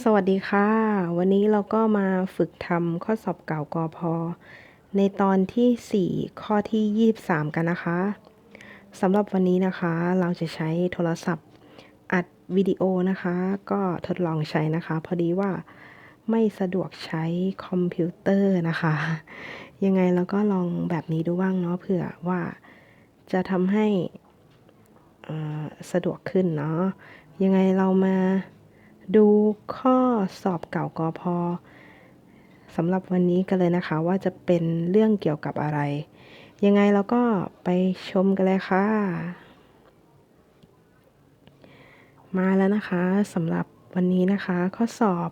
สวัสดีค่ะ วันนี้เราก็มาฝึกทำข้อสอบเก่ากอพอ ในตอนที่ 4 ข้อที่ 23 กันนะคะสำหรับวันนี้นะคะ เราจะใช้โทรศัพท์อัดวิดีโอนะคะ ก็ทดลองใช้นะคะ พอดีว่าไม่สะดวกใช้คอมพิวเตอร์นะคะ ยังไงเราก็ลองแบบนี้ดูบ้างเนาะเผื่อว่าจะทำให้สะดวกขึ้นเนาะยังไงเรามา ดูข้อสอบเก่ากอพอสำหรับวันนี้กันเลยนะคะว่าจะเป็นเรื่องเกี่ยวกับอะไร ยังไงเราก็ไปชมกันเลยค่ะ มาแล้วนะคะสำหรับวันนี้นะคะข้อสอบ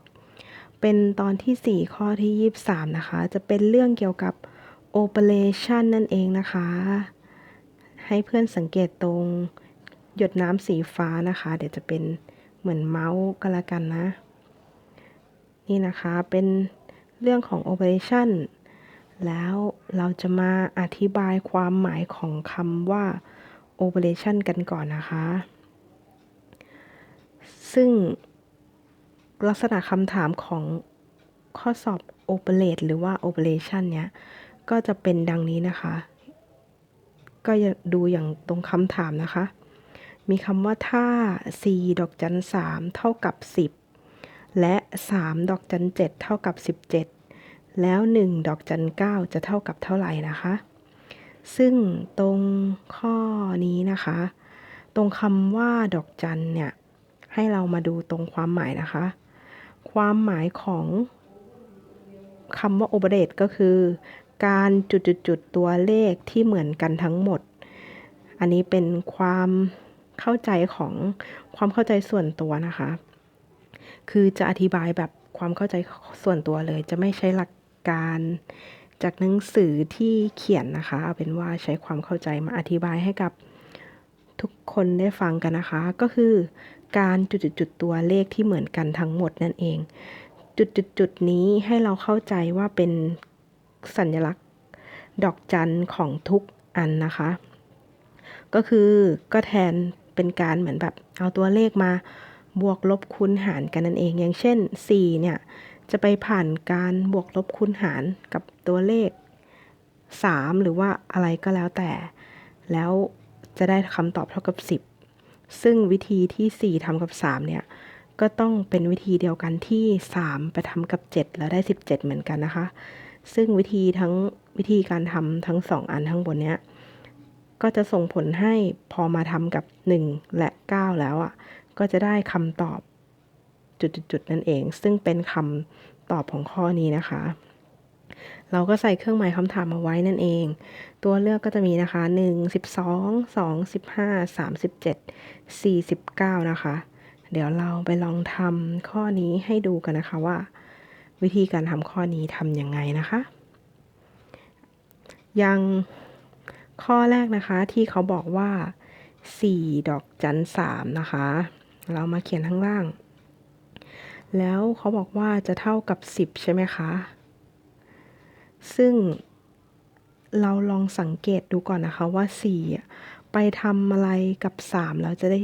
เป็นตอนที่ 4 ข้อที่ 23 นะคะ จะเป็นเรื่องเกี่ยวกับ operation นั่นเองนะคะ ให้เพื่อนสังเกตตรงหยดน้ำสีฟ้านะคะ เดี๋ยวจะเป็น เหมือนเมาส์ก็แล้วกันนะ นี่นะคะเป็นเรื่องของ operation แล้วเราจะมาอธิบายความหมายของคำว่า operation กันก่อนนะคะ ซึ่งลักษณะคำถามของข้อสอบ operate หรือว่า operation เนี้ย ก็จะเป็นดังนี้นะคะ ก็ดูอย่างตรงคำถามนะคะ มีคำว่าถ้า4ดอกจัน3เท่ากับ 10 และ 3 ดอกจัน 7 เท่ากับ 17 แล้ว 1 ดอกจัน 9 จะเท่ากับเท่าไหร่นะคะ ซึ่งตรงข้อนี้นะคะ ตรงคำว่าดอกจันเนี่ย ให้เรามาดูตรงความหมายนะคะ ความหมายของคำว่า operate ก็คือ การจุดๆๆตัวเลขที่เหมือนกันทั้งหมด อันนี้เป็นความ เข้าใจของความเข้าใจส่วนตัวนะคะ คือจะอธิบายแบบความเข้าใจส่วนตัวเลย จะไม่ใช้หลักการจากหนังสือที่เขียนนะคะ เอาเป็นว่าใช้ความเข้าใจมาอธิบายให้กับทุกคนได้ฟังกันนะคะ ก็คือการจุดๆๆตัวเลขที่เหมือนกันทั้งหมดนั่นเอง จุดๆๆนี้ให้เราเข้าใจว่าเป็นสัญลักษณ์ดอกจันของทุกอันนะคะ ก็คือก็แทน เป็นการเหมือนแบบเอาตัวเลขมาบวกลบคูณหารกันนั่นเอง อย่างเช่น 4 เนี่ย จะไปผ่านการบวกลบคูณหารกับตัวเลข 3 หรือว่าอะไรก็แล้วแต่ แล้วจะได้คำตอบเท่ากับ 10 ซึ่งวิธีที่ 4ทำกับ 3 เนี่ย ก็ต้องเป็นวิธีเดียวกันที่ 3 ไปทำกับ 7 แล้วได้ 17 เหมือนกันนะคะ ซึ่งวิธีทั้งวิธีการทำทั้ง 2 อันทั้งบนเนี้ย ก็จะส่งผลให้พอมาทำกับ 1 และ 9 แล้วอะ ก็จะได้คำตอบจุดๆนั่นเอง ซึ่งเป็นคำตอบของข้อนี้นะคะ เราก็ใส่เครื่องหมายคำถามมาไว้นั่นเอง ตัวเลือกก็จะมีนะคะ 1 12 2 15 37 49 นะคะ เดี๋ยวเราไปลองทำข้อนี้ให้ดูกันนะคะว่า วิธีการทำข้อนี้ทำยังไงนะคะย่าง ข้อแรกนะคะที่เขาบอกว่า 4 ดอกจัน3นะคะ เรามาเขียนข้างล่าง แล้วเขาบอกว่าจะเท่ากับ 10 ใช่ไหมคะ ซึ่งเราลองสังเกตดูก่อนนะคะว่า 4 ไปทำอะไรกับ 3 แล้วจะได้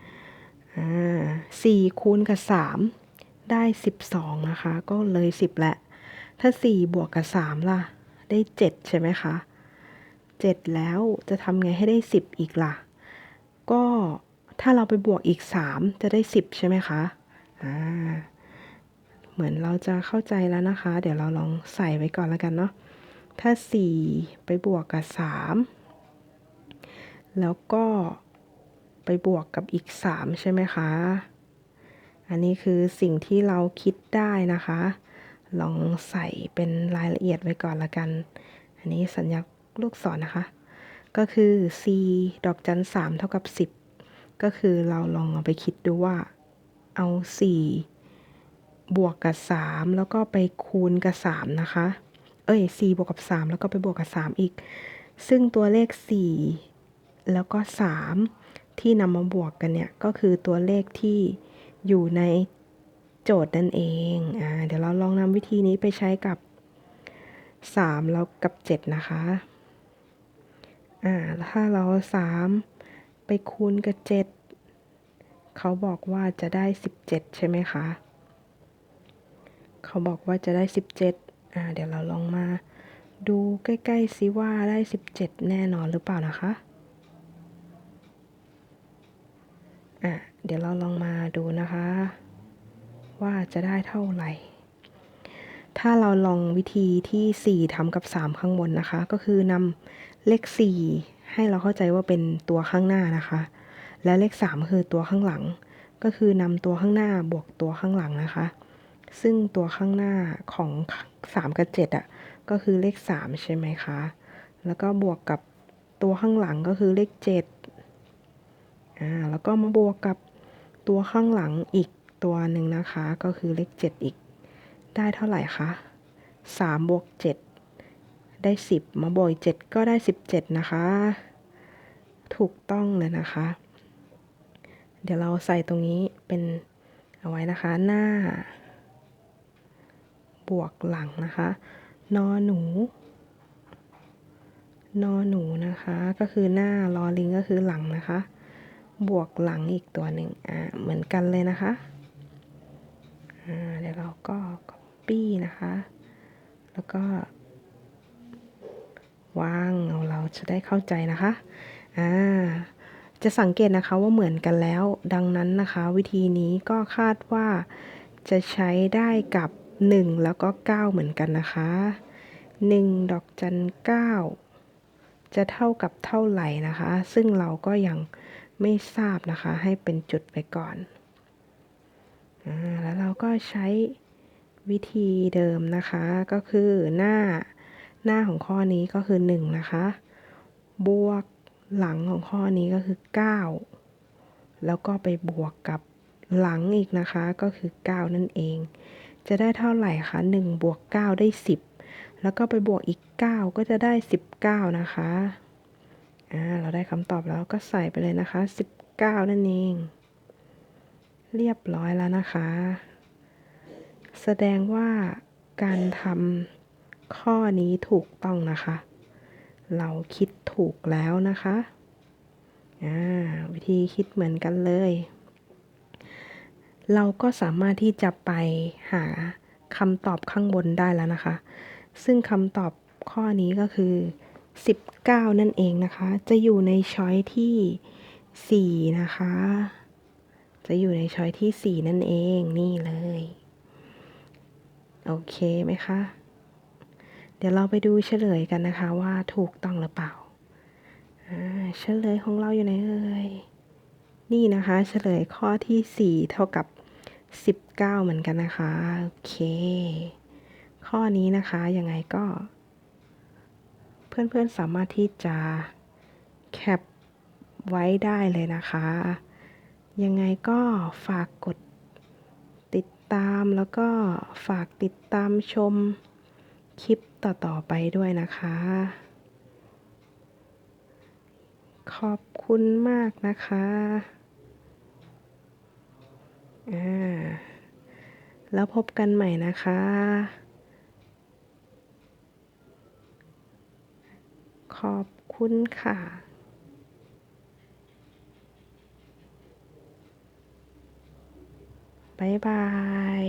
10อ่า4คูณกับ 3 ได้ 12 นะคะ ก็เลย 10 แหล้วถ้า 4 บวกกับ 3 ล่ะ ได้ 7 ใช่ไหมคะ 7 แล้วจะทำไงให้ได้ 10 อีกล่ะ ก็ถ้าเราไปบวกอีก 3 จะได้ 10 ใช่ไหมคะอ่าเหมือนเราจะเข้าใจแล้วนะคะ เดี๋ยวเราลองใส่ไว้ก่อนแล้วกันเนาะถ้า 4 ไปบวกกับ 3 แล้วก็ไปบวกกับอีก 3 ใช่ไหมคะ อันนี้คือสิ่งที่เราคิดได้นะคะ ลองใส่เป็นรายละเอียดไว้ก่อนละกัน อันนี้สัญลักษณ์ ลูกศรนนะคะ ก็คือ c ดอกจัน3เท่ากับ 10 ก็คือเราลองเอาไปคิดดูว่า เอา 4 บวกกับ 3 แล้วก็ไปคูณกับ 3 นะคะ เอ้ย 4 บวกกับ 3 แล้วก็ไปบวกกับ 3 อีก ซึ่งตัวเลข 4 แล้วก็ 3 ที่นำมาบวกกันเนี่ย ก็คือตัวเลขที่อยู่ในโจทย์นั่นเอง อ่า เดี๋ยวเราลองนำวิธีนี้ไปใช้กับ 3 แล้วกับ 7 นะคะ อ่าถ้าเรา3ไปคูณกับ7เขาบอกว่าจะได้17ใช่ไหมคะเขาบอกว่าจะได้17อ่าเดี๋ยวเราลองมาดูใกล้ๆซิว่าได้17แน่นอนหรือเปล่านะคะอะเดี๋ยวเราลองมาดูนะคะ ว่าจะได้เท่าไหร่ ถ้าเราลองวิธีที่ 4ทำกับ 3 ข้างบนนะคะ ก็คือนำ เลข 4 ให้เราเข้าใจว่าเป็นตัวข้างหน้านะคะ และเลข 3 คือตัวข้างหลัง ก็คือนำตัวข้างหน้าบวกตัวข้างหลังนะคะ ซึ่งตัวข้างหน้าของ 3 กับ7อะก็คือเลข 3 ใช่ไหมคะ แล้วก็บวกกับตัวข้างหลังก็คือเลข7อ่าแล้วก็มาบวกกับตัวข้างหลังอีกตัวหนึ่งนะคะ ก็คือเลข 7 อีก ได้เท่าไหร่คะ 3 บวก 7 ได้ 10 มาบวก7ก็ได้ 17 นะคะ ถูกต้องเลยนะคะ เดี๋ยวเราใส่ตรงนี้เป็นเอาไว้นะคะ หน้า บวกหลังนะคะ นอหนู นอหนูนะคะ ก็คือหน้ารอลิงก็คือหลังนะคะ บวกหลังอีกตัวหนึ่งอ่าเหมือนกันเลยนะคะอ่าเดี๋ยวเราก็ copy นะคะ แล้วก็ ว่างเอาเราจะได้เข้าใจนะคะอ่าจะสังเกตนะคะว่าเหมือนกันแล้ว ดังนั้นนะคะ วิธีนี้ก็คาดว่าจะใช้ได้กับ 1 แล้วก็ 9 เหมือนกันนะคะ 1 ดอกจัน9จะเท่ากับเท่าไหร่นะคะ ซึ่งเราก็ยังไม่ทราบนะคะ ให้เป็นจุดไปก่อนอแล้วเราก็ใช้วิธีเดิมนะคะก็คือหน้า หน้าของข้อนี้ก็คือ1นะคะ บวกหลังของข้อนี้ก็คือ 9 แล้วก็ไปบวกกับหลังอีกนะคะก็คือ 9 นั่นเอง จะได้เท่าไหร่คะ1บวก9 ได้ 10 แล้วก็ไปบวกอีก 9 ก็จะได้ 19 นะคะอ่าเราได้คำตอบแล้วก็ใส่ไปเลยนะคะ 19 นั่นเอง เรียบร้อยแล้วนะคะ แสดงว่าการทำ ข้อนี้ถูกต้องนะคะ เราคิดถูกแล้วนะคะวิธีคิดเหมือนกันเลย เราก็สามารถที่จะไปหาคำตอบข้างบนได้แล้วนะคะ ซึ่งคำตอบข้อนี้ก็คือ 19 นั่นเองนะคะ จะอยู่ในช้อยที่ 4 นะคะ จะอยู่ในช้อยที่ 4 นั่นเองนี่เลย โอเคไหมคะ เดี๋ยวเราไปดูเฉลยกันนะคะว่าถูกต้องหรือเปล่าเฉลยของเราอยู่ไหนเอ่ยนี่นะคะเฉลยข้อที่ 4 เท่ากับ 19 เหมือนกันนะคะโอเค ข้อนี้นะคะยังไงก็ เพื่อนๆสามารถที่จะแคปไว้ได้เลยนะคะ ยังไงก็ฝากกดติดตามแล้วก็ฝากติดตามชม คลิปต่อๆไปด้วยนะคะ ขอบคุณมากนะคะอ่าแล้วพบกันใหม่นะคะ ขอบคุณค่ะบ๊ายบาย